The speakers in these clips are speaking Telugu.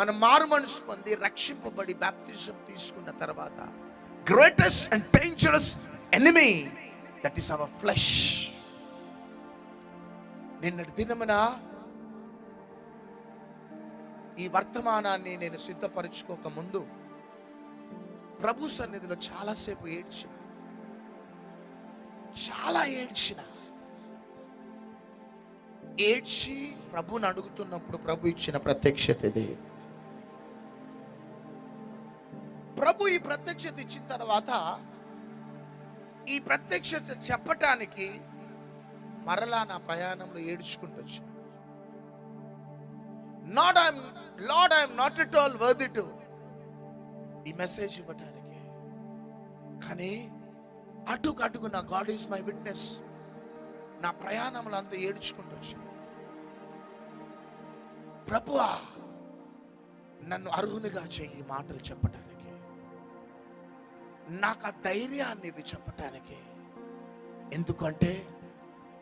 మనం మారు మనసు పొంది రక్షింపబడి బ్యాప్తిజం తీసుకున్న తర్వాత greatest and dangerous enemy that is our flesh నిన్నటి దినమున ఈ వర్తమానాన్ని నేను సిద్ధపరచుకోక ముందు ప్రభు సన్నిధిలో చాలాసేపు ఏడ్చిన చాలా ఏడ్చిన. ఏడ్చి ప్రభుని అడుగుతున్నప్పుడు ప్రభు ఇచ్చిన ప్రత్యక్షత ఇది. ప్రభు ఈ ప్రత్యక్షత ఇచ్చిన తర్వాత ఈ ప్రత్యక్షత చెప్పటానికి మరలా నా ప్రయాణంలో ఏడ్చుకుంటూ వచ్చిన. Not I'm Lord I'm not at all worthy to ఈ మెసేజ్ ఇవ్వటానికి. కానీ అటుకు అటుకు నా గాడ్ ఈజ్ మై విట్నెస్ నా ప్రయాణంలో అంతా ఏడ్చుకుంటూ వచ్చాను. ప్రభువా నన్ను అర్హునిగా చెయ్యి ఈ మాటలు చెప్పటానికి. నాకు ఆ ధైర్యాన్ని ఇవి చెప్పటానికి. ఎందుకంటే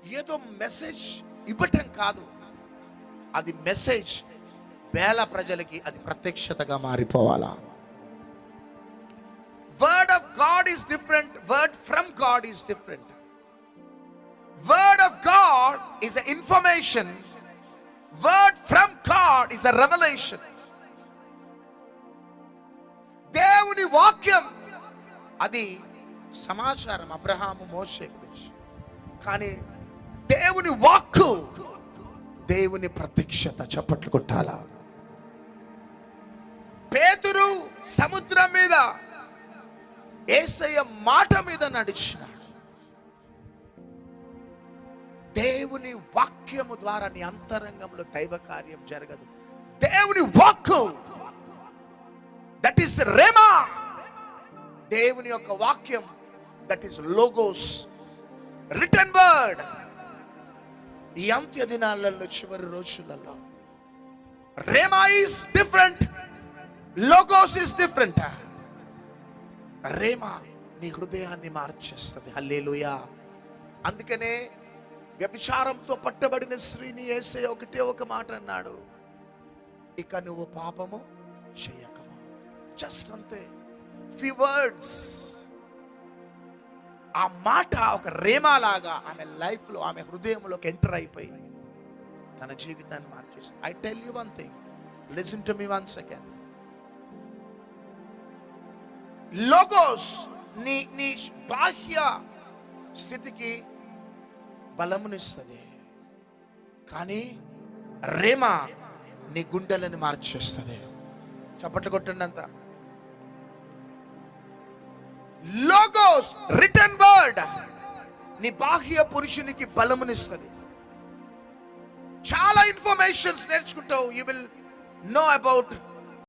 ఏదో మెసేజ్ ఇవ్వటం కాదు. అది మెసేజ్ వేల ప్రజలకి అది ప్రత్యక్షతగా మారిపోవాలా? Word of God is different word from God is different word of God is information word from God is a revolution దేవుని వాక్యం అది సమాచారం అబ్రహాము మోసే గురించి. కానీ దేవుని వాక్కు దేవుని ప్రత్యక్షత చప్పట్లు కొట్టాలా? పేతురు సముద్రం మీద ఏసయ్య మాట మీద నడిచినాడు. దేవుని వాక్యము ద్వారా నీ అంతరంగంలో దైవ కార్యం జరగదు. దేవుని వాక్కు దట్ ఈస్ రేమా దేవుని యొక్క వాక్యం that is logos written word ఈ అంత్య దినాలలో చివరి రోజులలో rhema is different logos is different rhema నీ హృదయాన్ని మార్చేస్తుంది. హల్లేలుయా అందుకనే వ్యభిచారంతో పట్టబడిన స్త్రీని వేసే ఒకటే ఒక మాట అన్నాడు. ఇక నువ్వు పాపము చేయకము. జస్ట్ అంతే. ఫ్యూ వర్డ్స్ ఆ మాట ఒక రేమాలాగా ఆమె లైఫ్లో ఆమె హృదయంలోకి ఎంటర్ అయిపోయి తన జీవితాన్ని మార్చేసింది. I tell you one thing listen to me one second logos నీ నీ బాహ్య స్థితికి బలమునిస్తుంది. కానీ రేమ నీ గుండెలను మార్చేస్తుంది. చప్పట్లు కొట్టండి అంతా. లోగోస్ రిటర్న్ వర్డ్ నీ బాహ్య పురుషునికి బలమునిస్తుంది. చాలా informations నేర్చుకుంటావు. You will know about